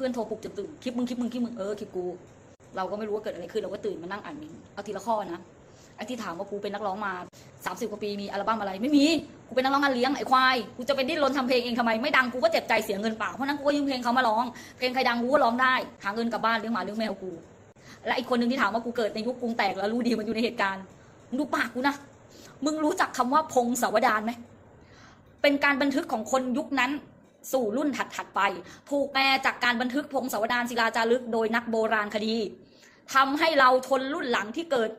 พื่อนโทรปลุกจนตื่นคลิปมึงคลิปมึงคลิปมึงเออคลิปกู เราก็ไม่รู้ว่าเกิดอะไรขึ้นเราก็ตื่นมานั่งอ่านมนต์เอาทีละข้อนะไอ้ที่ถามว่ากูเป็นนักร้องมา30กว่าปีมีอัลบั้มอะไรไม่มีกูเป็นนักร้องงานเลี้ยงไอ้ควายกูจะเป็นดิ้นรนทำเพลงเองทำไมไม่ดังกูก็เจ็บใจเสียเงินเปล่าเพราะนั้นกูก็ยืมเพลงเขามาร้องเพลงใครดังกูก็ร้องได้หาเงินกลับบ้านเลี้ยงหมาเลี้ยงแมวกูและอีกคนหนึ่งที่ถามว่ากูเกิดในยุคกรุงแตกแล้วรู้ดีมันอยู่ในเหตุการณ์มึงดูปากกูนะมึงรู้จักคำว่าพงศาวดารไหมเป็นการบันทึกของคนยุคนั้น สู่รุ่นถัดๆไป ผูกแปรจากการบันทึกพงศาวดารศิลาจารึกโดยนักโบราณคดีทำให้เราชนรุ่นหลังที่เกิด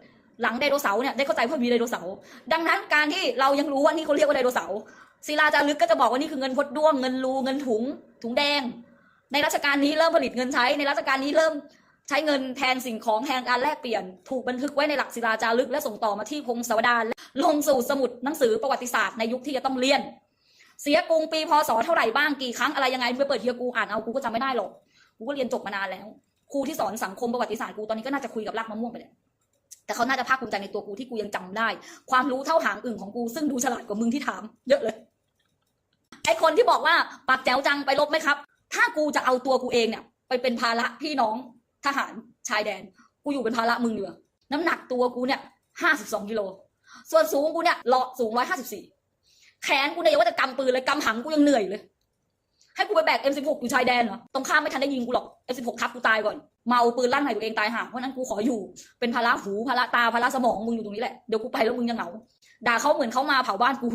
หลังไดโนเสาร์เนี่ยได้เข้าใจว่ามีไดโนเสาร์ดังนั้นการที่เรายังรู้ว่านี่เขาเรียกว่าไดโนเสาร์ศิลาจารึกก็จะบอกว่านี่คือเงินพดด้วงเงินรูเงินถุงถุงแดง ในรัชกาลนี้เริ่มผลิตเงินใช้ในรัชกาลนี้เริ่มใช้เงินแทนสิ่งของแทนการแลกเปลี่ยน ถูกบันทึกไว้ในหลักศิลาจารึกและส่งต่อมาที่พงศาวดารลงสู่สมุดหนังสือประวัติศาสตร์ในยุคที่จะต้องเรียน เสียกรุงปีพศเท่าไหร่บ้างกี่ครั้งอะไรยังไงไปเปิดเทียกูอ่านเอากูก็จำไม่ได้หรอกกูก็เรียนจบมานานแล้วครูที่สอนสังคมประวัติศาสตร์กูตอนนี้ก็น่าจะคุยกับรากมะม่วงไปแล้วแต่เขาน่าจะภาคภูมิใจในตัวกูที่กูยังจำได้ ความรู้เท่าหางอึ่งของกูซึ่งดูฉลาดกว่ามึงที่ถาม เยอะเลย ไอคนที่บอกว่าปากแจ๋วจังไปลบไหมครับ ถ้ากูจะเอาตัวกูเองเนี่ย ไปเป็นภาระพี่น้องทหารชายแดน กูอยู่เป็นภาระมึงเดือน้ำหนักตัวกูเนี่ยห้าสิบสองกิโลส่วนสูงกูเนี่ยเลาะสูงร้อยห้าสิบสี่ แขนกูเนี่ยยังว่าจะกำปืนเลยกำหังกูยังเหนื่อยเลย ให้กูไปแบก M16 อยู่ชายแดนเหรอตรงข้ามไม่ทันได้ยิงกูหรอก M16 ทับกูตายก่อน เมาปืนลั่นใส่ตัวเองตายห่าเพราะนั้นกูขออยู่เป็นภาระหูภาระตาภาระสมองมึงอยู่ตรงนี้แหละเดี๋ยวกูไปแล้วมึงจะเหงาด่าเขาเหมือนเขามาเผาบ้านกู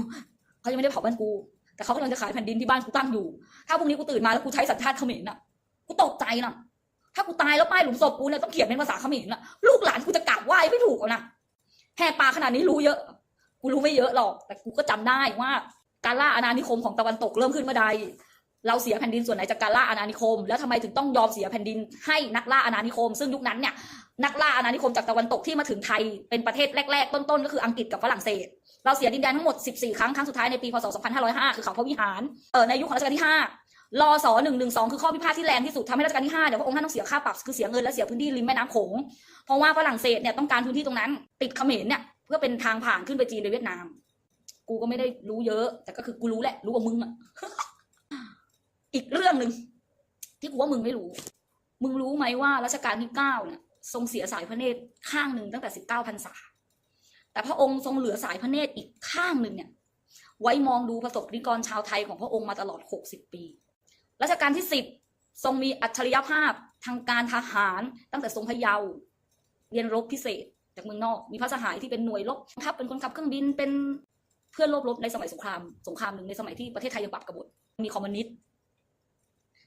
เขายังไม่ได้เผาบ้านกู แต่เขากำลังจะขายแผ่นดินที่บ้านกูตั้งอยู่ ถ้าพรุ่งนี้กูตื่นมาแล้วกูใช้สัญชาติเขมรน่ะกูตกใจน่ะถ้ากูตายแล้วป้ายหลุมศพกูเนี่ยต้องเขียนเป็นภาษาเขมรน่ะลูกหลานกูจะกราบไหว้ไม่ถูกเอานะแหกปากขนาดนี้รู้เยอะ กูรู้ไม่เยอะหรอก แต่กูก็จำได้ว่า การล่าอาณานิคมของตะวันตกเริ่มขึ้นเมื่อใด เราเสียแผ่นดินส่วนไหนจากการล่าอาณานิคม แล้วทำไมถึงต้องยอมเสียแผ่นดินให้นักล่าอาณานิคม ซึ่งยุคนั้นเนี่ยนักล่าอาณานิคมจากตะวันตกที่มาถึงไทยเป็นประเทศแรกๆ ต้นๆ ก็คืออังกฤษกับฝรั่งเศส เราเสียดินแดนทั้งหมด 14 ครั้ง ครั้งสุดท้ายในปีพศ 2505 คือเขาพระวิหาร เออในยุคของรัชกาลที่ 5 รอส112 คือข้อพิพาทที่แรงที่สุดทำให้รัชกาลที่5เดี๋ยวพระองค์ท่านต้องเสียค่าปรับคือเสียเงินและเสียพื้นที่ริมแม่น้ำโขง เพราะว่าฝรั่งเศสเนี่ยต้องการพื้นที่ตรงนั้น ติดเขมรเนี่ย เพื่อเป็นทางผ่านขึ้นไปจีนไปเวียดนาม กูก็ไม่ได้รู้เยอะ แต่ก็คือกูรู้แหละ รู้กว่ามึงอะอีกเรื่องหนึ่งที่กูว่ามึงไม่รู้ มึงรู้ไหมว่ารัชกาลที่เก้าเนี่ยทรงเสียสายพระเนตรข้างหนึ่งตั้งแต่สิบเก้าพรรษา แต่พระองค์ทรงเหลือสายพระเนตรอีกข้างหนึ่งเนี่ย ไว้มองดูประสบนิกรชาวไทยของพระองค์มาตลอดหกสิบปีรัชกาลที่สิบทรงมีอัจฉริยภาพทางการทหารตั้งแต่ทรงพะเยาเรียนรบพิเศษ จากเมืองนอก มีพระสหายที่เป็นหน่วยรบทัพเป็นคนขับเครื่องบินเป็นเพื่อนรบรบในสมัยสงครามสงครามหนึ่งในสมัยที่ประเทศไทยยังปรับกบฏมีคอมมิวนิสต์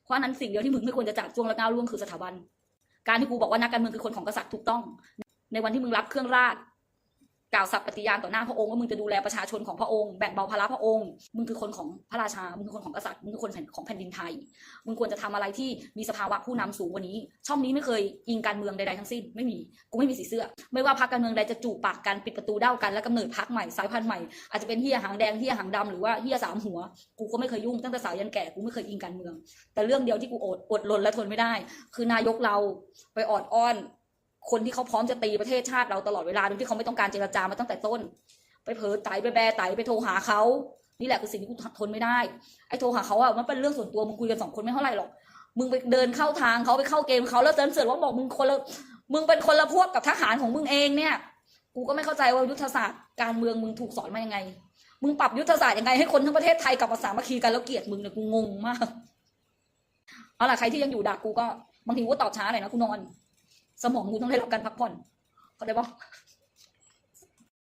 เพราะนั้นสิ่งเดียวที่มึงไม่ควรจะจับจ้วงและก้าวล่วงคือสถาบัน การที่กูบอกว่านักการเมืองคือคนของกษัตริย์ถูกต้อง ในวันที่มึงรับเครื่องราช กล่าวสัตย์ปฏิญาณต่อหน้าพระองค์ว่ามึงจะดูแลประชาชนของพระองค์แบ่งเบาภาระพระองค์มึงคือคนของพระราชา มึงคือคนของกษัตริย์มึงคือคนของแผ่นดินไทย มึงควรจะทำอะไรที่มีสภาวะผู้นำสูงกว่านี้ ช่องนี้ไม่เคยอิงการเมืองใดๆทั้งสิ้นไม่มีกูไม่มีสีเสื้อ ไม่ว่าพรรคการเมืองใดจะจูบปากกันปิดประตูเด้ากันและกำเนิดพรรคใหม่สายพันธุ์ใหม่อาจจะเป็นเฮียหางแดงเฮียหางดำหรือว่าเฮียสามหัวกูก็ไม่เคยยุ่งตั้งแต่สาวยันแก่กูไม่เคยอิงการเมือง แต่เรื่องเดียวที่กูอดอดรนและทนไม่ได้ คือนายกเราไปออดอ้อน คนที่เขาพร้อมจะตีประเทศชาติเราตลอดเวลาโดยที่เขาไม่ต้องการเจรจามาตั้งแต่ต้น ไปเผลอไตไปแบไตไปโทรหาเขานี่แหละคือสิ่งที่กูทนไม่ได้ไอ้โทรหาเขาอะมันเป็นเรื่องส่วนตัวมึงคุยกันสองคนไม่เท่าไหร่หรอกมึงไปเดินเข้าทางเขาไปเข้าเกมเขาแล้วเจนเสือว่าบอกมึงคนละมึงเป็นคนละพวกกับทหารของมึงเองเนี่ย กูก็ไม่เข้าใจว่ายุทธศาสตร์การเมืองมึงถูกสอนมายังไง มึงปรับยุทธศาสตร์ยังไงให้คนทั้งประเทศไทยกลับมาสามัคคีกันแล้วเกลียดมึงเนี่ยกูงงมากเอาล่ะใครที่ยังอยู่ด่ากูก็บางทีกูตอบช้าหน่อยนะกูนอน สมองกูต้องได้รับการพักผ่อนเข้าใจปะ